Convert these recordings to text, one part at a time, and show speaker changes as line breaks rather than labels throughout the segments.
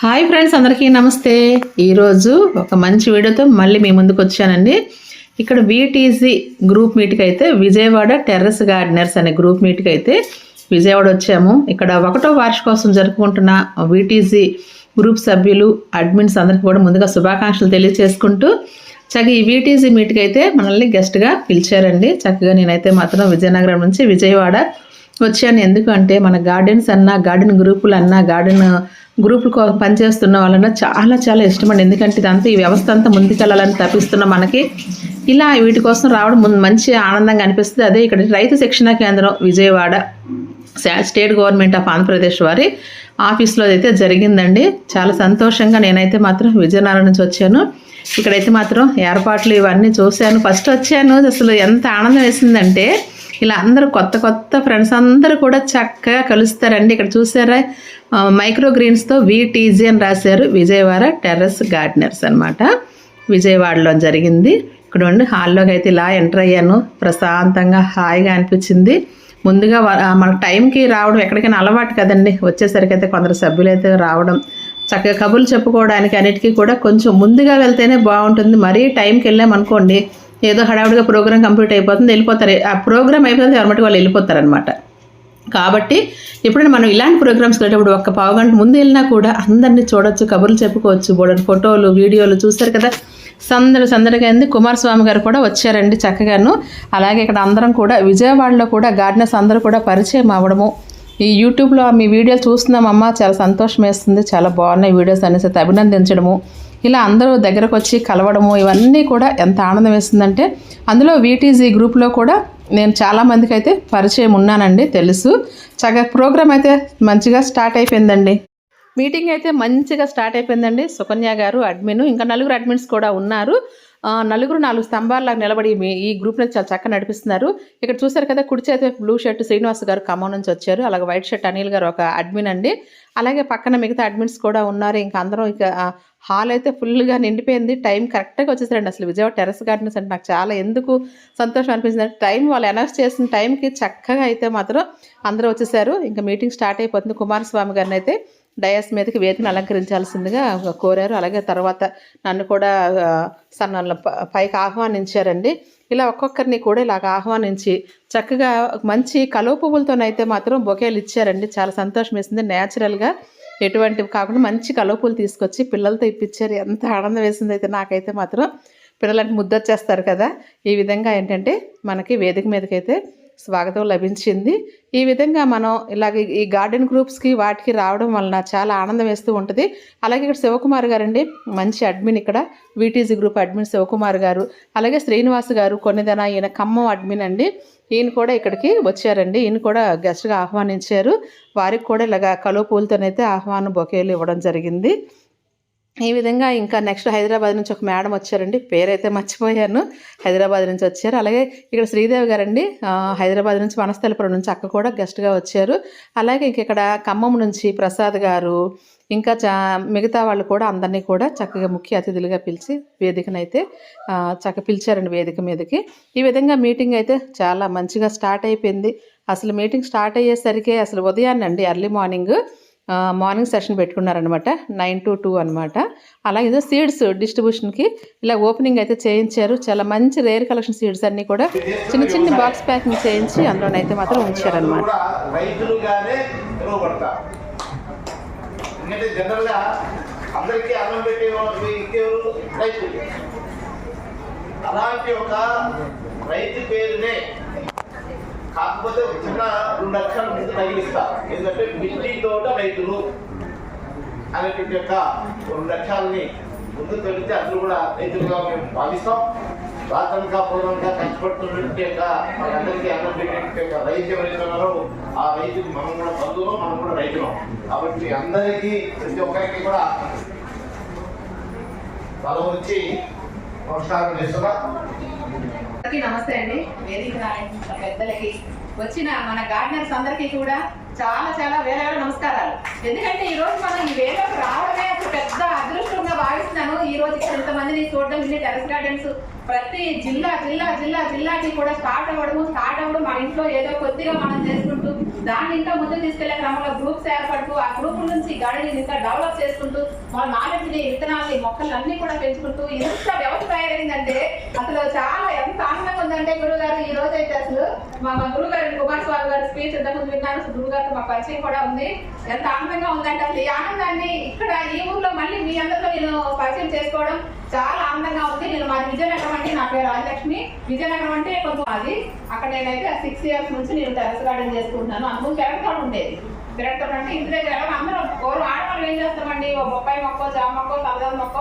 Hi friends అందరికీ నమస్తే. ఈరోజు ఒక మంచి వీడియోతో మళ్ళీ మీ ముందుకు వచ్చానండి. ఇక్కడ వీటీజీ గ్రూప్ మీట్కి అయితే విజయవాడ టెర్రస్ గార్డెనర్స్ అనే గ్రూప్ మీట్కి అయితే విజయవాడ వచ్చాము. ఇక్కడ ఒకటో వార్షికోత్సవం జరుపుకుంటున్న వీటీజీ గ్రూప్ సభ్యులు అడ్మిన్స్ అందరికీ కూడా ముందుగా శుభాకాంక్షలు తెలియజేసుకుంటూ చక్కగా ఈ వీటీజీ మీట్కి అయితే మనల్ని గెస్ట్గా పిలిచారండి. చక్కగా నేనైతే మాత్రం విజయనగరం నుంచి విజయవాడ వచ్చాను. ఎందుకంటే మన గార్డెన్స్ అన్నా గార్డెన్ గ్రూపులు అన్నా గార్డెన్ గ్రూపులు కో- పనిచేస్తున్న వాళ్ళన్నా చాలా చాలా ఇష్టమండి. ఎందుకంటే ఇదంతా ఈ వ్యవస్థ అంతా ముందుకెళ్ళాలని తప్పిస్తున్న మనకి ఇలా వీటి కోసం రావడం ముందు మంచి ఆనందంగా అనిపిస్తుంది. అదే ఇక్కడ రైతు శిక్షణ కేంద్రం Vijayawada state government of Andhra Pradesh వారి ఆఫీస్లో అయితే జరిగిందండి. చాలా సంతోషంగా నేనైతే మాత్రం విజయనగరం నుంచి వచ్చాను. ఇక్కడైతే మాత్రం ఏర్పాట్లు ఇవన్నీ చూశాను. ఫస్ట్ వచ్చాను. అసలు ఎంత ఆనందం వేసిందంటే ఇలా అందరూ కొత్త కొత్త ఫ్రెండ్స్ అందరూ కూడా చక్కగా కలుస్తారండి. ఇక్కడ చూసారా? మైక్రో గ్రీన్స్తో వీటీజీ అని రాశారు. విజయవాడ టెర్రస్ గార్డెనర్స్ అన్నమాట. విజయవాడలో జరిగింది. ఇక్కడ ఉండి హాల్లోకి అయితే ఇలా ఎంటర్ అయ్యాను. ప్రశాంతంగా హాయిగా అనిపించింది. ముందుగా మన టైంకి రావడం ఎక్కడికైనా అలవాటు కదండి. వచ్చేసరికి అయితే కొందరు సభ్యులు అయితే రావడం. చక్కగా కబుర్లు చెప్పుకోవడానికి అన్నిటికీ కూడా కొంచెం ముందుగా వెళ్తేనే బాగుంటుంది. మరీ టైంకి వెళ్ళామనుకోండి ఏదో హడావుడిగా ప్రోగ్రామ్ కంప్లీట్ అయిపోతుంది వెళ్ళిపోతారు. ఆ ప్రోగ్రామ్ అయిపోతుంది ఎవరి వాళ్ళు వెళ్ళిపోతారనమాట కాబట్టి ఎప్పుడైనా మనం ఇలాంటి ప్రోగ్రామ్స్ వెళ్ళేటప్పుడు ఒక్క పావు గంట ముందు వెళ్ళినా కూడా అందరినీ చూడొచ్చు కబుర్లు చెప్పుకోవచ్చు బోడని ఫోటోలు వీడియోలు చూస్తారు కదా. సందడి సందడిగా అయింది. కుమారస్వామి గారు కూడా వచ్చారండి చక్కగాను. అలాగే ఇక్కడ అందరం కూడా విజయవాడలో కూడా గార్డెనర్స్ అందరూ కూడా పరిచయం అవ్వడము. ఈ యూట్యూబ్లో మీ వీడియోలు చూస్తున్నామమ్మా. చాలా సంతోషం వేస్తుంది. చాలా బాగున్నాయి వీడియోస్ అనేసి. అభినందించడము. ఇలా అందరూ దగ్గరకు వచ్చి కలవడము ఇవన్నీ కూడా ఎంత ఆనందం వేస్తుందంటే అందులో వీటీజీ గ్రూప్లో కూడా నేను చాలా మందికి అయితే పరిచయం ఉన్నానండి తెలుసు. చక్కగా ప్రోగ్రామ్ అయితే మంచిగా స్టార్ట్ అయిపోయిందండి. మీటింగ్ అయితే మంచిగా స్టార్ట్ అయిపోయిందండి. సుకన్య గారు అడ్మిన్ ఇంకా నలుగురు అడ్మిన్స్ కూడా ఉన్నారు. నలుగురు నాలుగు స్తంభాల్లాగా నిలబడి ఈ ఈ గ్రూప్ని చాలా చక్కగా నడిపిస్తున్నారు. ఇక్కడ చూసారు కదా కుడి చేతి బ్లూ షర్ట్ శ్రీనివాస్ గారు ఖమ్మం నుంచి వచ్చారు. అలాగే వైట్ షర్ట్ అనిల్ గారు ఒక అడ్మిన్ అండి. అలాగే పక్కన మిగతా అడ్మిన్స్ కూడా ఉన్నారు. ఇంకా అందరం ఇక హాల్ అయితే ఫుల్గా నిండిపోయింది. టైం కరెక్ట్గా వచ్చేసారండి. అసలు విజయవాడ టెరస్ గార్డెన్స్ అంటే నాకు చాలా ఎందుకు సంతోషం అనిపించింది అంటే టైం వాళ్ళు అనౌన్స్ చేసిన టైంకి చక్కగా అయితే మాత్రం అందరూ వచ్చేసారు. ఇంకా మీటింగ్ స్టార్ట్ అయిపోతుంది. కుమారస్వామి గారిని అయితే డయాస్ మీదకి వేదికను అలంకరించాల్సిందిగా కోరారు. అలాగే తర్వాత నన్ను కూడా సన్నలు సన్న ప- పైకి ఆహ్వానించారండి. ఇలా ఒక్కొక్కరిని కూడా ఇలాగ ఆహ్వానించి చక్కగా మంచి కలువ పువ్వులతోనైతే మాత్రం బొకేలు ఇచ్చారండి. చాలా సంతోషం వేసింది. న్యాచురల్గా ఎటువంటివి కాకుండా మంచి కలువ పువ్వులు తీసుకొచ్చి పిల్లలతో ఇప్పించారు. ఎంత ఆనందం వేసింది అయితే నాకైతే మాత్రం. పిల్లలంటే ముద్దొచ్చేస్తారు కదా. ఈ విధంగా ఏంటంటే మనకి వేదిక మీదకైతే స్వాగతం లభించింది. ఈ విధంగా మనం ఇలాగ ఈ గార్డెన్ గ్రూప్స్కి వాటికి రావడం వలన చాలా ఆనందం వేస్తూ ఉంటుంది. అలాగే ఇక్కడ శివకుమార్ గారండి మంచి అడ్మిన్ ఇక్కడ వీటీజీ గ్రూప్ అడ్మిన్ శివకుమార్ గారు అలాగే శ్రీనివాస్ గారు కొన్నిదన ఈయన ఖమ్మం అడ్మిన్ అండి. ఈయన కూడా ఇక్కడికి వచ్చారండి. ఈయన కూడా గెస్ట్గా ఆహ్వానించారు. వారికి కూడా ఇలాగ కలువ పూలతోనైతే ఆహ్వానం బొకేలు ఇవ్వడం జరిగింది. ఈ విధంగా ఇంకా నెక్స్ట్ హైదరాబాద్ నుంచి ఒక మేడం వచ్చారండి. పేరైతే మర్చిపోయాను. హైదరాబాద్ నుంచి వచ్చారు. అలాగే ఇక్కడ శ్రీదేవి గారండి. హైదరాబాద్ నుంచి వనస్థలపురం నుంచి అక్క కూడా గెస్ట్గా వచ్చారు. అలాగే ఇంక ఇక్కడ ఖమ్మం నుంచి ప్రసాద్ గారు ఇంకా చా మిగతా వాళ్ళు కూడా అందరినీ కూడా చక్కగా ముఖ్య అతిథులుగా పిలిచి వేదికనైతే అయితే చక్క పిలిచారండి వేదిక మీదకి. ఈ విధంగా మీటింగ్ అయితే చాలా మంచిగా స్టార్ట్ అయిపోయింది. అసలు మీటింగ్ స్టార్ట్ అయ్యేసరికి అసలు ఉదయాన్నే అండి ఎర్లీ మార్నింగ్. మార్నింగ్ సెషన్ పెట్టుకున్నారనమాట నైన్ టు టూ అనమాట అలాగే ఇదో సీడ్స్ డిస్ట్రిబ్యూషన్కి ఇలా ఓపెనింగ్ అయితే చేయించారు. చాలా మంచి రేర్ కలెక్షన్ సీడ్స్ అన్నీ కూడా చిన్న చిన్న బాక్స్ ప్యాకింగ్ చేయించి అందులోనైతే మాత్రం ఉంచారనమాట
అందరికీ అన్నం అలాంటి ఒక రైతు పేరునే కాకపోతే చిన్న రెండు లక్షలు ముందు తగిలిస్తా ఎందుకంటే మిట్టి తోట రైతులు అనేటువంటి యొక్క రెండు లక్ష్యాలని ముందు తొలితే అందరూ కూడా రైతులుగా మేము భావిస్తాం ప్రాథమిక పూర్వంగా కష్టపడుతున్నటువంటి యొక్క మనందరికీ అన్నం యొక్క రైతు ఎవరైతే ఆ రైతుకి మనం కూడా బంధువులు మనం కూడా రైతులం. కాబట్టి అందరికీ ప్రతి ఒక్కరికి కూడా బలం వచ్చి నమస్కారం చేస్తున్నా.
అందరికీ నమస్తే అండి. వేదిక నారాయణ పెద్దలకి వచ్చిన మన గార్డెనర్స్ అందరికీ కూడా చాలా చాలా వేల వేల నమస్కారాలు. ఎందుకంటే ఈ రోజు మనం ఈ వేలోకి రావడమే ఒక పెద్ద అదృష్టంగా భావిస్తున్నాను. ఈ రోజు ఇక్కడ ఇంతమందిని చూడడం ఇన్ని టెరస్ గార్డెన్స్ ప్రతి జిల్లా జిల్లా జిల్లా జిల్లాకి కూడా స్టార్ట్ అవ్వడము స్టార్ట్ అవ్వడం మన ఇంట్లో ఏదో కొద్దిగా మనం చేసుకుంటూ దాన్ని ఇంకా ముందుకు తీసుకెళ్ళే క్రమంలో గ్రూప్స్ ఏర్పడుతూ ఆ గ్రూప్ నుంచి గార్డెనింగ్ ఇంకా డెవలప్ చేసుకుంటూ మన నాలెడ్జ్ విత్తనాలు విత్తనాలని మొక్కలు అన్ని కూడా పెంచుకుంటూ ఇంత వ్యవస్థ తయారైందంటే అసలు చాలా ఎందుకంటే గురువు గారు ఈ రోజు అయితే అసలు మా గురువు గారు కుమార్ స్వామి గారి స్పీచ్ ఇంతకుముందు విన్నాను. అసలు గురువు గారితో మా పరిచయం కూడా ఉంది. ఎంత ఆనందంగా ఉందంటే అసలు ఈ ఆనందాన్ని ఇక్కడ ఈ ఊర్లో మళ్ళీ మీ అందరితో నేను పరిచయం చేసుకోవడం చాలా ఆనందంగా ఉంది. నేను మాది విజయనగరం అంటే నా పేరు రాజలక్ష్మి. విజయనగరం అంటే కొంచెం అది. అక్కడ నేనైతే సిక్స్ ఇయర్స్ నుంచి నేను టెరస్ గార్డెన్ చేసుకుంటున్నాను. అందుకు పెరట్ ఉండేది. తిరగటం అంటే ఇంటి దగ్గర ఎవరు అందరం ఓరు ఆడవాళ్ళు ఏం చేస్తామండి? ఓ బొప్పాయి మొక్క జామ మొక్క తలదాల మొక్క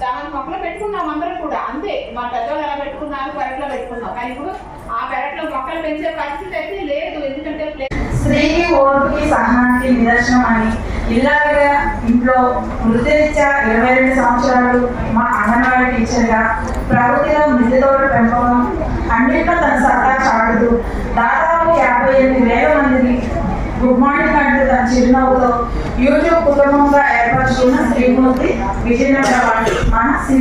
చామంతి మొక్కలు పెట్టుకున్నాం అందరం కూడా. అంతే. మా పెద్దవాళ్ళు ఎలా పెట్టుకున్నారు? పెరట్లో పెట్టుకున్నాం. కానీ ఇప్పుడు ఆ పెరట్లో మొక్కలు పెంచే పరిస్థితి అయితే లేదు. ఎందుకంటే
స్త్రీకి ఓటుకి సహనానికి నిదర్శనం అని ఇలాగా ఇంట్లో వృత్తిరీత్యా ఇరవై రెండు సంవత్సరాలు మా అంగన్వాడీ టీచర్గా ప్రకృతిలో మృతి తోట పెంపకం అన్నింటిలో తన సత్తా చాడుతూ దాదాపు యాభై ఎనిమిది వేల మందిని గుడ్ మార్నింగ్ అంటూ తన చిరునవ్వుతో యూట్యూబ్ కుటుంబంగా ఏర్పరచుకున్న శ్రీమూర్తి విజయనగర వాటి మన శ్రీ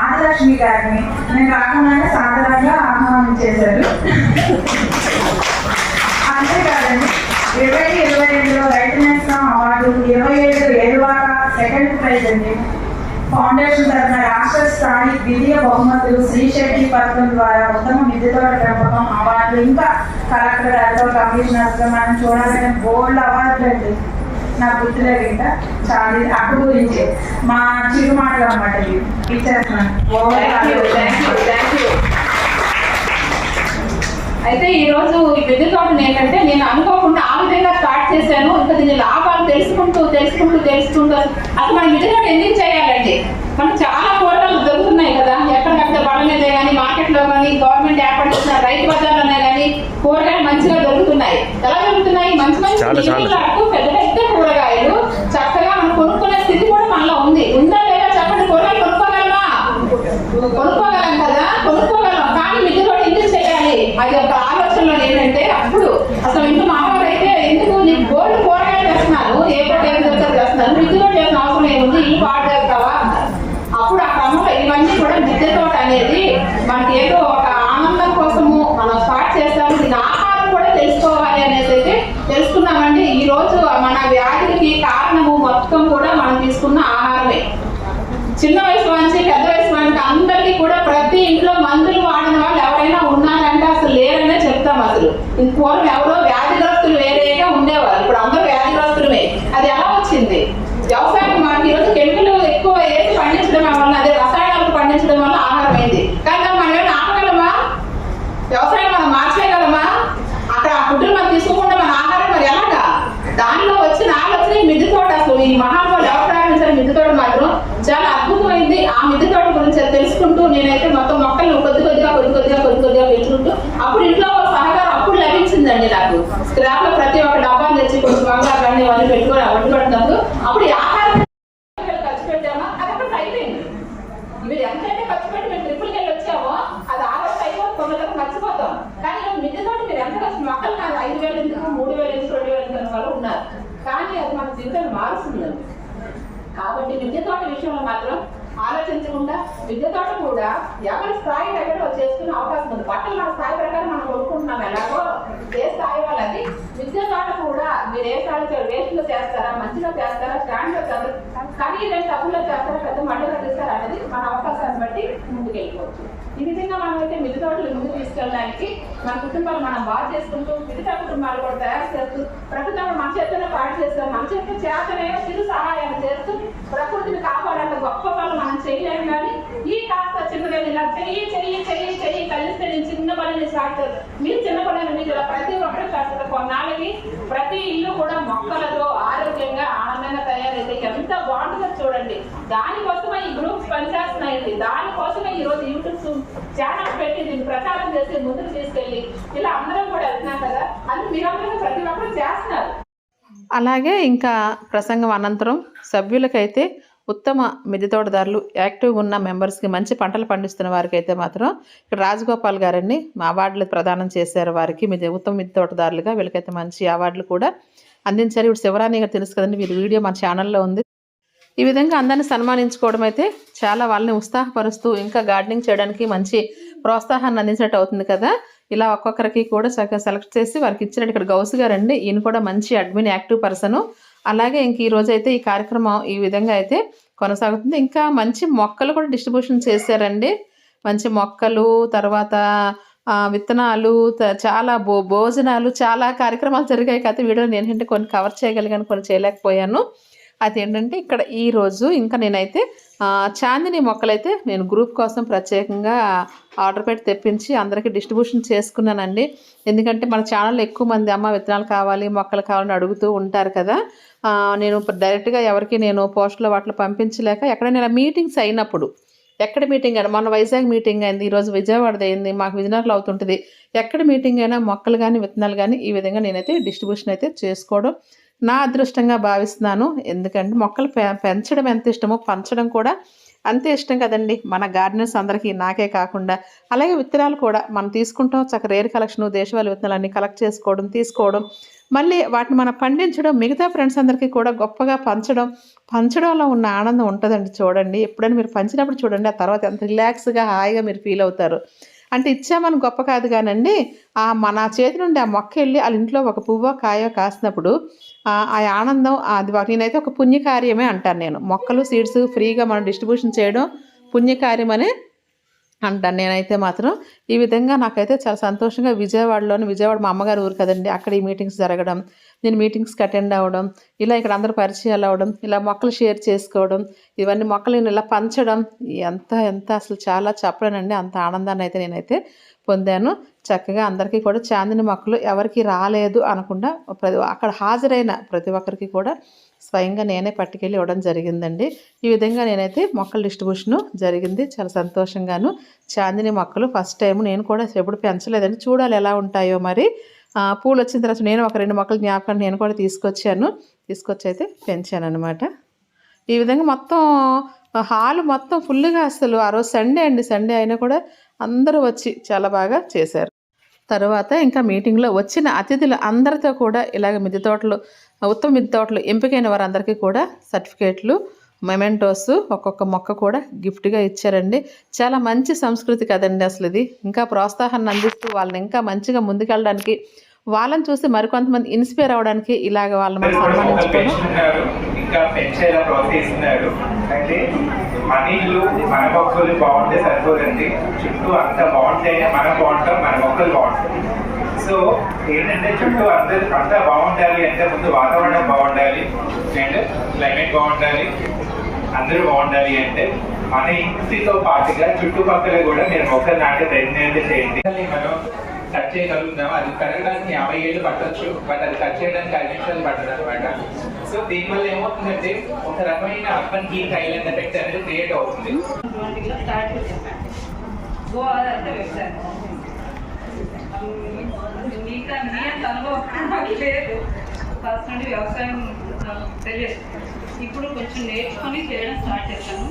ఆదిలక్ష్మి గారిని నేను రాకుండానే సాధారణంగా ఆహ్వానించేశారు అంతేకాదండి ఇరవై ఇరవై రెండులో రైతు నేస్తం అవార్డు ఇరవై ఏడు ఏడువాక సెకండ్ ప్రైజ్ అండి. ఫౌండేషన్ తరఫున రాష్ట్ర స్థాయి ద్వితీయ బహుమతులు శ్రీ పథకం ద్వారా ఉత్తమ మిద్దె పెంపకం అవార్డులు ఇంకా కలెక్టర్ గారితో కమిషనర్తో మనం చూడాలంటే గోల్డ్ అవార్డులు అండి నా గుర్తులేదు ఇంకా చాలా అప్పు గురించి. మా చిరు మాటలు అన్నమాట ఇచ్చేస్తున్నాను.
అయితే ఈ రోజు ఈ విద్యుత్ తోటను ఏంటంటే నేను అనుకోకుండా ఆ విధంగా స్టార్ట్ చేశాను. ఇంకా దీని లాభాలు తెలుసుకుంటూ తెలుసుకుంటూ తెలుసుకుంటూ అసలు మనం తోట ఎందుకు చేయాలండి మనకు చాలా కూరగాయలు దొరుకుతున్నాయి కదా. ఎక్కడికక్కడ మీద కానీ మార్కెట్లో కానీ గవర్నమెంట్ ఏర్పాటు చేసిన రైతు బజార్లోనే కానీ కూరగాయలు మంచిగా దొరుకుతున్నాయి. ఎలా దొరుకుతున్నాయి? మంచి మంచి పెద్ద పెద్ద కూరగాయలు చక్కగా మనం కొనుక్కునే స్థితి కూడా మనలో ఉంది. ఉందా లేదా చెప్పండి? కూరగాయలు కొనుక్కోగలమా? కొనుక్కోగలం కదా? కొనుక్కోగలం. కానీ మిద్దె ఎందుకు అది ఒక ఆలోచనలో ఏంటంటే అప్పుడు అసలు ఇంట్లో మామూలు అయితే ఎందుకు నీకు గోల్డ్ కూరగాయలు చేస్తున్నారు? ఏ కూరగాయలు దొరికితే చేస్తున్నాను మిద్దె చేసిన అవసరం ఏముంది? ఇల్లు పాడు చేస్తావా అప్పుడు ఆ క్రమంలో ఇవన్నీ కూడా మిద్దె తోట అనేది మనకి ఏదో ఒక ఆనందం కోసము మనం స్టార్ట్ చేస్తాము. దీని ఆహారం కూడా తెలుసుకోవాలి అనేది అయితే తెలుసుకున్నామండి. ఈ రోజు మన వ్యాధికి కారణము మొత్తం కూడా మనం తీసుకున్న ఆహారమే. చిన్న వయసు నుంచి పెద్ద వయసు నుంచి అందరికీ కూడా ప్రతి ఇంట్లో మందులు వాడిన వాళ్ళు ఎవరైనా ఉన్నారంటే అసలు లేరనే చెప్తాం అసలు ఇంక పూర్వం ఎవరో వ్యాధిగ్రస్తులు వేరేగా ఉండేవారు ఇప్పుడు అందరూ వ్యాధిగ్రస్తులమే అది ఎలా వచ్చింది వ్యవసాయం మనకి ఈరోజు కెమికల్ ఎక్కువ వేసి పండించడం వల్ల అదే రసాయనాలు పండించడం వల్ల ఆహారం అయింది కానీ దాన్ని మనం ఏమైనా ఆపగలమా వ్యవసాయం మనం మార్చేయగలమా అక్కడ ఆ ఫుడ్ మనం తీసుకోకుండా మన ఆహారం మరి ఎలాగా దానిలో వచ్చిన ఆలోచన ఈ మిద్దె తోట అసలు ఈ మహానుభావులు ఎవరు ప్రారంభించారు మిద్దె తోట మాత్రం చాలా అద్భుతమైంది ఆ మిద్దె తోట గురించి తెలుసుకుంటూ నేనైతే మొత్తం మొక్కలు కొద్ది కొద్దిగా కొద్ది కొద్దిగా కొద్ది కొద్దిగా పెంచుకుంటూ అప్పుడు ఇంట్లో ఒక సహకారం అప్పుడు లభించిందండి నాకు స్క్రాప్లో ప్రతి ఒక్క డబ్బాని తెచ్చి కొంచెం బంగారు కానీ ఇవన్నీ పెట్టుకొని వండి పెడుతున్నారు. అప్పుడు ఈ ఆహారం ఖర్చు పెట్టామా? అది అక్కడ అయిపోయింది. మీరు ఎంతైతే ఖర్చు పెట్టి మేము ట్రిపుల్కి వెళ్ళి వచ్చామో అది ఆ రోజు అయిపో కొందరు మర్చిపోతాం. కానీ ఇలా మిద్దె తోట మీరు ఎంత ఖర్చు మొక్కలు కాదు ఐదు వేలు ఎందుకు మూడు వేలు ఎందుకు రెండు వేలు ఎందుకు అనే వాళ్ళు ఉన్నారు. కానీ అది మన జీవితాన్ని మారుస్తుంది కాబట్టి మిద్దె తోట విషయంలో మాత్రం ఆలోచించకుండా విద్య తోట కూడా ఎవరి స్థాయి దగ్గర చేసుకునే అవకాశం ఉంది. బట్టలు మన స్థాయి ప్రకారం మనం కొనుక్కుంటున్నాం ఎలాగో ఏ స్థాయి వాళ్ళది. విద్య తోట కూడా మీరు ఏ స్థాయి వేస్ట్ చేస్తారా మంచిగా చేస్తారా స్టాండ్లో చేస్తారా? కానీ రెండు తప్పులో చేస్తారా పెద్ద మంట కట్టిస్తారా అనేది మన అవకాశాన్ని బట్టి ముందుకెళ్ళిపోవచ్చు. వెళ్ళిపోవచ్చు ఈ విధంగా మనం తోటలు ముందుకు తీసుకెళ్ళడానికి మన కుటుంబాలు మనం బాగు చేసుకుంటూ మిగతా కుటుంబాలు కూడా తయారు చేస్తూ ప్రభుత్వం మన చేతనే పాటు చేస్తాం మన చేత చేతనే చిరు సహాయాలు చేస్తూ ప్రకృతిని కాపాడాలంటే గొప్ప పనులు మనం చేయలేము కానీ ఈ కాస్త చిన్నగా ఇలా చెయ్యి చెయ్యి చిన్న స్టార్ట్ మీరు చిన్న పనులు ఇలా ప్రతి ఒక్కరు కాస్త కొన్నాళ్ళకి ప్రతి ఇల్లు కూడా మొక్కలతో ఆరోగ్యంగా ఆనందంగా తయారైతే ఎంత బాగుంటుందో చూడండి. దానికోసమే ఈ గ్రూప్స్ పనిచేస్తున్నాయండి దానికోసమే ఈ రోజు యూట్యూబ్ ఛానల్ పెట్టి దీన్ని ప్రచారం చేసి ముందుకు తీసుకెళ్ళి ఇలా అందరం కూడా వెళ్తున్నాం కదా. అది మీరందరూ ప్రతి ఒక్కరు చేస్తున్నారు.
అలాగే ఇంకా ప్రసంగం అనంతరం సభ్యులకైతే ఉత్తమ మిద్దె తోటదారులు యాక్టివ్గా ఉన్న మెంబర్స్కి మంచి పంటలు పండిస్తున్న వారికి అయితే మాత్రం ఇక్కడ రాజగోపాల్ గారండి మా అవార్డులు ప్రదానం చేశారు వారికి. మిద్దె ఉత్తమ మిద్దె తోటదారులుగా వీళ్ళకైతే మంచి అవార్డులు కూడా అందించారు. ఇప్పుడు శివరాణి గారు తెలుసు కదండి వీరి వీడియో మన ఛానల్లో ఉంది. ఈ విధంగా అందరిని సన్మానించుకోవడం అయితే చాలా వాళ్ళని ఉత్సాహపరుస్తూ ఇంకా గార్డెనింగ్ చేయడానికి మంచి ప్రోత్సాహాన్ని అందించినట్టు అవుతుంది కదా. ఇలా ఒక్కొక్కరికి కూడా సెలెక్ట్ చేసి వారికి ఇచ్చినట్టు ఇక్కడ గౌస్ గారండి. ఈయన కూడా మంచి అడ్మిన్ యాక్టివ్ పర్సన్. అలాగే ఇంక ఈరోజు అయితే ఈ కార్యక్రమం ఈ విధంగా అయితే కొనసాగుతుంది. ఇంకా మంచి మొక్కలు కూడా డిస్ట్రిబ్యూషన్ చేశారండి. మంచి మొక్కలు తర్వాత విత్తనాలు చాలా భో భోజనాలు చాలా కార్యక్రమాలు జరిగాయి. కాకపోతే వీడియో నేను కొన్ని కవర్ చేయగలిగాను కొన్ని చేయలేకపోయాను. అది ఏంటంటే ఇక్కడ ఈరోజు ఇంకా నేనైతే ఆ, చాందిని మొక్కలైతే నేను గ్రూప్ కోసం ప్రత్యేకంగా ఆర్డర్ పెట్టి తెప్పించి అందరికీ డిస్ట్రిబ్యూషన్ చేసుకున్నానండి. ఎందుకంటే మన ఛానల్లో ఎక్కువ మంది అమ్మ విత్తనాలు కావాలి మొక్కలు కావాలని అడుగుతూ ఉంటారు కదా. నేను డైరెక్ట్గా ఎవరికి నేను పోస్టులో వాటిలో పంపించలేక ఎక్కడైనా మీటింగ్స్ అయినప్పుడు ఎక్కడ మీటింగ్ అయినా మొన్న వైజాగ్ మీటింగ్ అయింది ఈరోజు విజయవాడ అయింది మాకు విజయనగరంలో అవుతుంటుంది. ఎక్కడ మీటింగ్ అయినా మొక్కలు కానీ విత్తనాలు కానీ ఈ విధంగా నేనైతే డిస్ట్రిబ్యూషన్ అయితే చేసుకోవడం నా అదృష్టంగా భావిస్తున్నాను. ఎందుకంటే మొక్కలు పె పెంచడం ఎంత ఇష్టమో పంచడం కూడా అంతే ఇష్టం కదండి. మన గార్డెన్స్ అందరికీ నాకే కాకుండా. అలాగే విత్తనాలు కూడా మనం తీసుకుంటాం. చక్క రేర్ కలెక్షన్ దేశవాళి విత్తనాలన్నీ కలెక్ట్ చేసుకోవడం తీసుకోవడం. మళ్ళీ వాటిని మనం పండించడం మిగతా ఫ్రెండ్స్ అందరికీ కూడా గొప్పగా పంచడం పంచడంలో ఉన్న ఆనందం ఉంటుందండి చూడండి. ఎప్పుడైనా మీరు పంచినప్పుడు చూడండి ఆ తర్వాత ఎంత రిలాక్స్గా హాయిగా మీరు ఫీల్ అవుతారు. అంటే ఇచ్చామని గొప్ప కాదు కానండి ఆ మన చేతి నుండి ఆ మొక్క వెళ్ళి వాళ్ళ ఇంట్లో ఒక పువ్వో కాయో కాసినప్పుడు ఆ ఆనందం అది నేనైతే ఒక పుణ్యకార్యమే అంటాను నేను. మొక్కలు సీడ్స్ ఫ్రీగా మనం డిస్ట్రిబ్యూషన్ చేయడం పుణ్యకార్యం అనే అంటాను నేనైతే మాత్రం. ఈ విధంగా నాకైతే చాలా సంతోషంగా విజయవాడలోని విజయవాడ మా అమ్మగారు ఊరు కదండి అక్కడ ఈ మీటింగ్స్ జరగడం నేను మీటింగ్స్కి అటెండ్ అవ్వడం ఇలా ఇక్కడ అందరూ పరిచయాలు అవ్వడం ఇలా మొక్కలు షేర్ చేసుకోవడం ఇవన్నీ మొక్కలు నేను ఇలా పంచడం ఎంత ఎంత అసలు చాలా చెప్పలేనండి అంత ఆనందాన్ని అయితే నేనైతే పొందాను. చక్కగా అందరికీ కూడా చాందిని మొక్కలు ఎవరికి రాలేదు అనకుండా ప్రతి అక్కడ హాజరైన ప్రతి ఒక్కరికి కూడా స్వయంగా నేనే పట్టుకెళ్ళి ఇవ్వడం జరిగిందండి. ఈ విధంగా నేనైతే మొక్కల డిస్ట్రిబ్యూషన్ జరిగింది. చాలా సంతోషంగాను చాందిని మొక్కలు ఫస్ట్ టైం నేను కూడా ఎప్పుడు పెంచలేదండి. చూడాలి ఎలా ఉంటాయో మరి. పూలు వచ్చిన తర్వాత నేను ఒక రెండు మొక్కలు జ్ఞాపకాన్ని నేను కూడా తీసుకొచ్చాను. తీసుకొచ్చి అయితే పెంచాను అనమాట ఈ విధంగా మొత్తం హాల్ మొత్తం ఫుల్గా అసలు ఆ రోజు సండే అండి. సండే అయినా కూడా అందరూ వచ్చి చాలా బాగా చేశారు. తర్వాత ఇంకా మీటింగ్లో వచ్చిన అతిథులు అందరితో కూడా ఇలాగ మిద్దె తోటలు ఉత్తమ మిద్దె తోటలు ఎంపికైన వారందరికీ కూడా సర్టిఫికేట్లు మెమెంటోస్ ఒక్కొక్క మొక్క కూడా గిఫ్ట్గా ఇచ్చారండి. చాలా మంచి సంస్కృతి కదండి అసలు ఇది ఇంకా ప్రోత్సాహాన్ని అందిస్తూ వాళ్ళని ఇంకా మంచిగా ముందుకెళ్ళడానికి వాళ్ళని చూసి మరికొంతమంది ఇన్స్పైర్ అవ్వడానికి ఇలాగ వాళ్ళని మనం సన్మానించుకోవడం
ఇంకా పెంచేలా ప్రోత్సహిస్తున్నారు అయితే మన ఇల్లు మన మొక్కలు బాగుంటే సరిపోదండి. చుట్టూ అంత బాగుంటేనే మనం బాగుంటాం మన మొక్కలు బాగుంటాయి సో ఏంటంటే చుట్టూ అందరు అంతా బాగుండాలి అంటే ముందు వాతావరణం బాగుండాలి అండ్ క్లైమేట్ బాగుండాలి అందరూ బాగుండాలి అంటే మన ఇంటితో పాటుగా చుట్టుపక్కల కూడా మీరు మొక్కలు నాటే ప్రయత్నం అయితే చేయండి. మనం కట్ చేయగలుగుతాం అది పెరగడానికి యాభై ఏళ్ళు పట్టచ్చు బట్ అది కట్ చేయడానికి ఐదు నిమిషాలు పట్టదు అనమాట సో దీనివల్ల ఏమవుతుందంటే ఒక రకమైన అర్బన్ హీట్ ఐలాండ్ ఎఫెక్ట్ అనేది క్రియేట్ అవుతుంది.
మిగతా మీ అంత అనుభవం లేదు ఫస్ట్ నుండి వ్యవసాయం తెలియదు ఇప్పుడు కొంచెం నేర్చుకొని చేయడం స్టార్ట్ చేశాను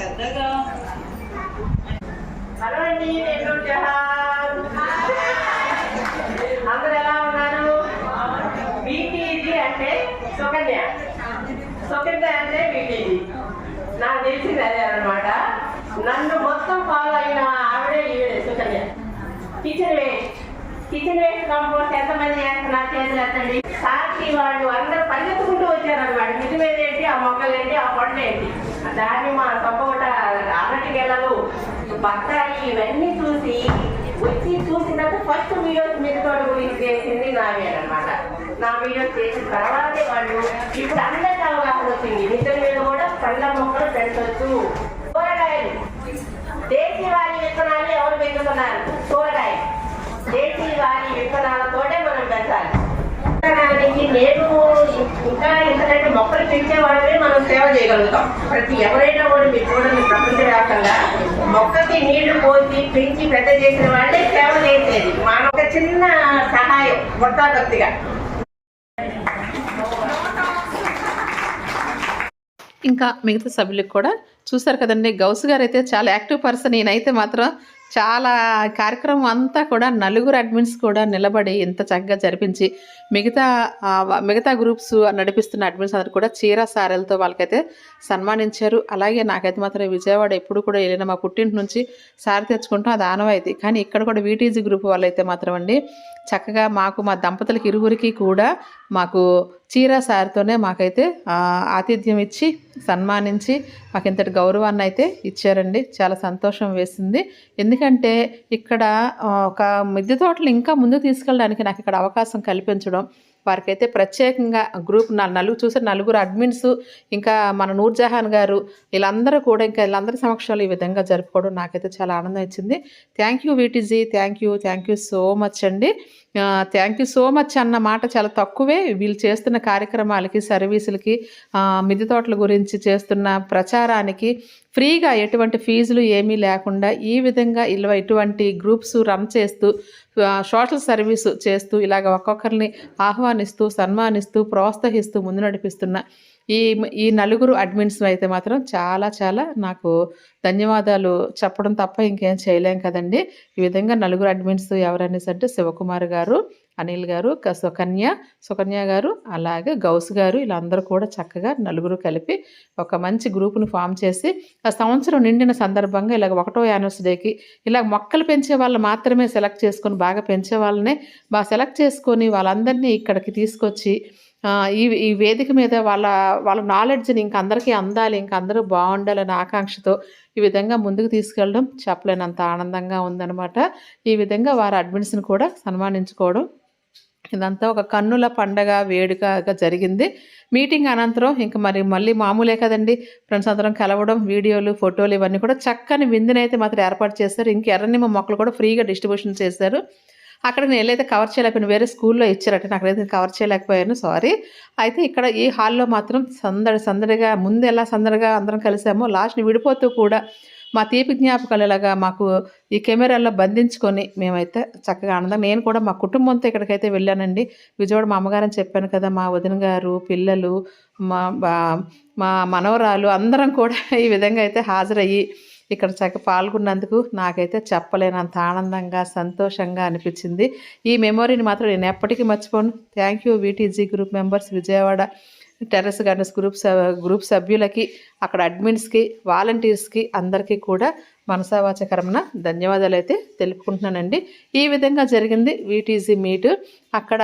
పెద్దగా
హలో అండి నేను జహాన్ అందరు ఎలా ఉన్నారు బీటీజీ అంటే సుకన్య సుకన్య అంటే బీటీజీ నాకు అనమాట నన్ను మొత్తం ఫాలో అయిన ఆవిడే ఈవిడే Sukanya. Kitchen waste kitchen waste compost ఎంతమంది చేస్తున్నారు చేతులు ఎత్తండి సాక్షి వాళ్ళు అందరూ పరిగెత్తుకుంటూ వచ్చారనమాట మిది మీద ఏంటి ఆ మొక్కలు ఏంటి ఆ పండు ఏంటి దాన్ని మా సపోట అరటి బత్తాయి ఇవన్నీ చూసి వచ్చి చూసినప్పుడు ఫస్ట్ వీడియోస్ మీద తోట గురించి చేసింది నావే అనమాట నా వీడియో చేసిన తర్వాతే వాళ్ళు. ఇప్పుడు అందరికీ అవగాహన వచ్చింది మిద్దెల మీద కూడా పండ్ల మొక్కలు పెంచవచ్చు కూరగాయలు. దేశీ వారి విత్తనాలు ఎవరు పెంచుతున్నారు? కూరగాయలు. దేశీ వారి విత్తనాలతోటే మనం పెంచాలి. విత్తనానికి నేను ఇంకా ఇంతకంటే మొక్కలు పెంచే వాళ్ళమే మనం సేవ చేయగలుగుతాం. ప్రతి ఎవరైనా కూడా మీరు చూడండి ప్రపంచవ్యాప్తంగా మొక్కకి నీళ్ళు పోసి పెంచి పెద్ద చేసిన వాళ్ళే సేవ చేసేది. మన ఒక చిన్న సహాయం వృత్తాభక్తిగా
ఇంకా మిగతా సభ్యులకు కూడా చూశారు కదండి. గౌస్ గారు అయితే చాలా యాక్టివ్ పర్సన్. నేనైతే మాత్రం చాలా కార్యక్రమం అంతా కూడా నలుగురు అడ్మిన్స్ కూడా నిలబడి ఇంత చక్కగా జరిపించి మిగతా మిగతా గ్రూప్స్ నడిపిస్తున్న అడ్మిన్స్ అందరూ కూడా చీర సారెలతో వాళ్ళకైతే సన్మానించారు. అలాగే నాకైతే మాత్రం విజయవాడ ఎప్పుడు కూడా వెళ్ళిన మా పుట్టింటి నుంచి సారి తెచ్చుకుంటాం అది ఆనవాయితీ. కానీ ఇక్కడ కూడా వీటీజీ గ్రూప్ వాళ్ళైతే మాత్రం అండి చక్కగా మాకు మా దంపతులకి ఇరువురికి కూడా మాకు చీర సారితోనే మాకైతే ఆతిథ్యం ఇచ్చి సన్మానించి మాకు ఇంతటి గౌరవాన్ని అయితే ఇచ్చారండి. చాలా సంతోషం వేసింది. ఎందుకంటే ఇక్కడ ఒక మిద్దె తోటలు ఇంకా ముందు తీసుకెళ్ళడానికి నాకు ఇక్కడ అవకాశం కల్పించడం వారికైతే ప్రత్యేకంగా గ్రూప్ నలుగురు చూసే నలుగురు అడ్మిన్స్ ఇంకా మన నూర్జహాన్ గారు వీళ్ళందరూ కూడా ఇంకా వీళ్ళందరి సమక్షంలో ఈ విధంగా జరుపుకోవడం నాకైతే చాలా ఆనందం ఇచ్చింది. Thank you VTG thank you thank you so much అండి. థ్యాంక్ యూ సో మచ్ అన్న మాట చాలా తక్కువే. వీళ్ళు చేస్తున్న కార్యక్రమాలకి సర్వీసులకి మిద్దె తోటల గురించి చేస్తున్న ప్రచారానికి ఫ్రీగా ఎటువంటి ఫీజులు ఏమీ లేకుండా ఈ విధంగా ఇలా ఇటువంటి గ్రూప్స్ రన్ చేస్తూ సోషల్ సర్వీస్ చేస్తూ ఇలాగ ఒక్కొక్కరిని ఆహ్వానిస్తూ సన్మానిస్తూ ప్రోత్సహిస్తూ ముందు నడిపిస్తున్న ఈ ఈ నలుగురు అడ్మిన్స్ అయితే మాత్రం చాలా చాలా నాకు ధన్యవాదాలు చెప్పడం తప్ప ఇంకేం చేయలేం కదండి. ఈ విధంగా నలుగురు అడ్మిన్స్ ఎవరనేసి అంటే శివకుమార్ గారు అనిల్ గారు క- సుకన్య సుకన్య గారు అలాగే గౌస్ గారు వీళ్ళందరూ కూడా చక్కగా నలుగురు కలిపి ఒక మంచి గ్రూప్ను ఫామ్ చేసి ఆ సంవత్సరం నిండిన సందర్భంగా ఇలాగ ఒకటో యానివర్సరీకి ఇలా మొక్కలు పెంచే వాళ్ళు మాత్రమే సెలెక్ట్ చేసుకొని బాగా పెంచే వాళ్ళనే బాగా సెలెక్ట్ చేసుకొని వాళ్ళందరినీ ఇక్కడికి తీసుకొచ్చి ఈ ఈ వేదిక మీద వాళ్ళ వాళ్ళ నాలెడ్జ్ని ఇంక అందరికీ అందాలి ఇంక అందరూ బాగుండాలనే ఆకాంక్షతో ఈ విధంగా ముందుకు తీసుకెళ్ళడం చెప్పలేనంత ఆనందంగా ఉందనమాట ఈ విధంగా వారి అడ్మిన్స్ని కూడా సన్మానించుకోవడం ఇదంతా ఒక కన్నుల పండగ వేడుకగా జరిగింది. మీటింగ్ అనంతరం ఇంకా మరి మళ్ళీ మామూలే కదండి. ఫ్రెండ్స్ అందరం కలవడం వీడియోలు ఫోటోలు ఇవన్నీ కూడా చక్కని విందునైతే మాత్రం ఏర్పాటు చేస్తారు ఇంక ఎర్రనిమ్మ మొక్కలు కూడా ఫ్రీగా డిస్ట్రిబ్యూషన్ చేశారు. అక్కడ నేను వెళ్ళైతే కవర్ చేయలేకపోయాను వేరే స్కూల్లో ఇచ్చారట నాకు అయితే కవర్ చేయలేకపోయాను సారీ. అయితే ఇక్కడ ఈ హాల్లో మాత్రం సందడి సందడిగా ముందు ఎలా సందడిగా అందరం కలిసామో లాస్ట్ని విడిపోతూ కూడా మా తీపి జ్ఞాపకాలలాగా మాకు ఈ కెమెరాల్లో బంధించుకొని మేమైతే చక్కగా ఆనందం. నేను కూడా మా కుటుంబంతో ఇక్కడికైతే వెళ్ళానండి. విజయవాడ మా అమ్మగారని చెప్పాను కదా మా వదిన గారు పిల్లలు మా మా మనవరాలు అందరం కూడా ఈ విధంగా అయితే హాజరయ్యి ఇక్కడ చక్క పాల్గొన్నందుకు నాకైతే చెప్పలేనంత ఆనందంగా సంతోషంగా అనిపించింది. ఈ మెమొరీని మాత్రం నేను ఎప్పటికీ మర్చిపోను. Thank you VTG group members Vijayawada. Terrace gardens group group సభ్యులకి అక్కడ అడ్మిన్స్కి వాలంటీర్స్కి అందరికీ కూడా మనసావాచకరమైన ధన్యవాదాలు అయితే తెలుపుకుంటున్నానండి. ఈ విధంగా జరిగింది వీటీజీ మీట్. అక్కడ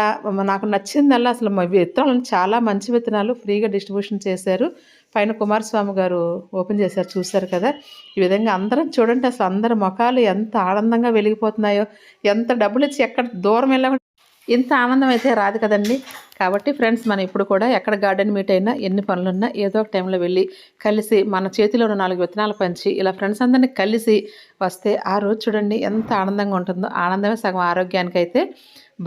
నాకు నచ్చిందల్లా అసలు విత్తనాలు చాలా మంచి విత్తనాలు ఫ్రీగా డిస్ట్రిబ్యూషన్ చేశారు. పైన కుమారస్వామి గారు ఓపెన్ చేశారు చూశారు కదా. ఈ విధంగా అందరం చూడండి అసలు అందరి ముఖాలు ఎంత ఆనందంగా వెలిగిపోతున్నాయో ఎంత డబ్బులు ఇచ్చి ఎక్కడ దూరం వెళ్ళకుండా ఇంత ఆనందం అయితే రాదు కదండి. కాబట్టి ఫ్రెండ్స్ మనం ఇప్పుడు కూడా ఎక్కడ గార్డెన్ మీట్ అయినా ఎన్ని పనులున్నా ఏదో ఒక టైంలో వెళ్ళి కలిసి మన చేతిలో ఉన్న నాలుగు విత్తనాలు పంచి ఇలా ఫ్రెండ్స్ అందరినీ కలిసి వస్తే ఆ రోజు చూడండి ఎంత ఆనందంగా ఉంటుందో. ఆనందమే సగం ఆరోగ్యానికి అయితే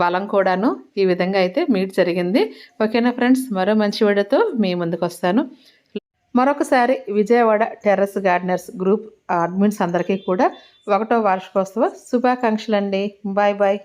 బలం కూడాను ఈ విధంగా అయితే మీట్ జరిగింది. ఓకేనా ఫ్రెండ్స్? మరో మంచి వీడియోతో మీ ముందుకు వస్తాను. మరొకసారి Vijayawada terrace gardeners group admins అందరికీ కూడా ఒకటో వార్షికోత్సవ శుభాకాంక్షలు అండి బాయ్ బాయ్